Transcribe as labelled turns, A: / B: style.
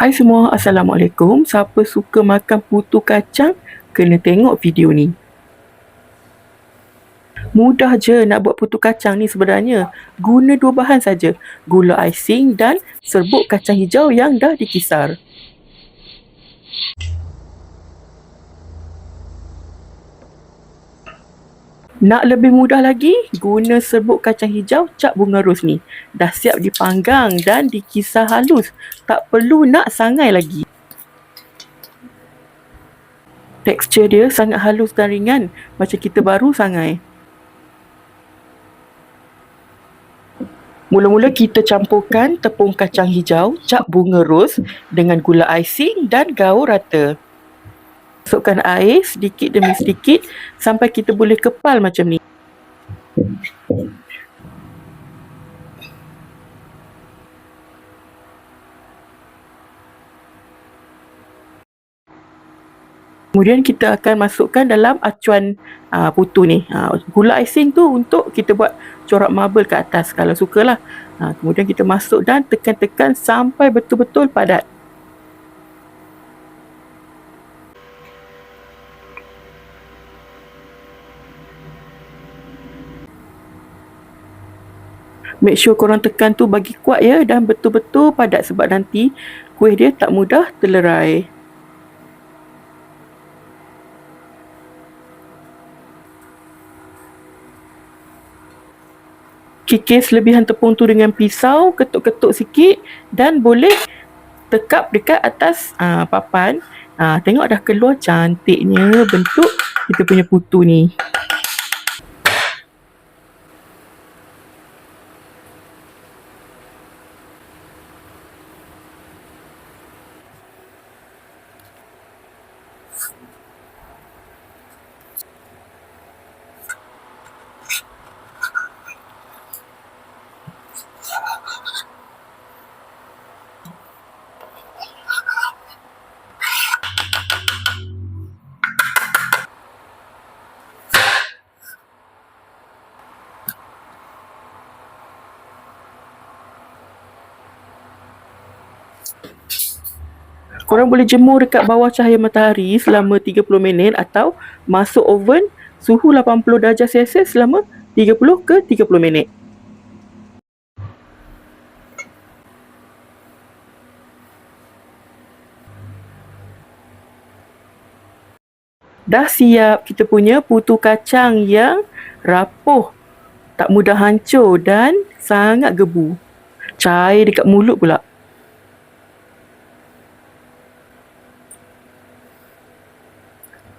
A: Hai semua, Assalamualaikum. Siapa suka makan putu kacang, kena tengok video ni. Mudah je nak buat putu kacang ni sebenarnya. Guna dua bahan saja, gula icing dan serbuk kacang hijau yang dah dikisar. Nak lebih mudah lagi, guna serbuk kacang hijau cap bunga ros ni. Dah siap dipanggang dan dikisar halus. Tak perlu nak sangai lagi. Tekstur dia sangat halus dan ringan macam kita baru sangai. Mula-mula kita campurkan tepung kacang hijau, cap bunga ros dengan gula icing dan gaul rata. Masukkan air sedikit demi sedikit sampai kita boleh kepal macam ni. Kemudian kita akan masukkan dalam acuan uh, putu ni. Uh, gula icing tu untuk kita buat corak marble ke atas kalau sukalah. Uh, kemudian kita masuk dan tekan-tekan sampai betul-betul padat. Make sure korang tekan tu bagi kuat ya dan betul-betul padat sebab nanti kuih dia tak mudah terlerai. Kikis lebihan tepung tu dengan pisau, ketuk-ketuk sikit dan boleh tekap dekat atas aa, papan. Aa, tengok dah keluar cantiknya bentuk kita punya putu ni. Korang boleh jemur dekat bawah cahaya matahari selama 30 minit atau masuk oven suhu 80 darjah Celsius selama 30 ke 30 minit. Dah siap kita punya putu kacang yang rapuh, tak mudah hancur dan sangat gebu. Cair dekat mulut pula.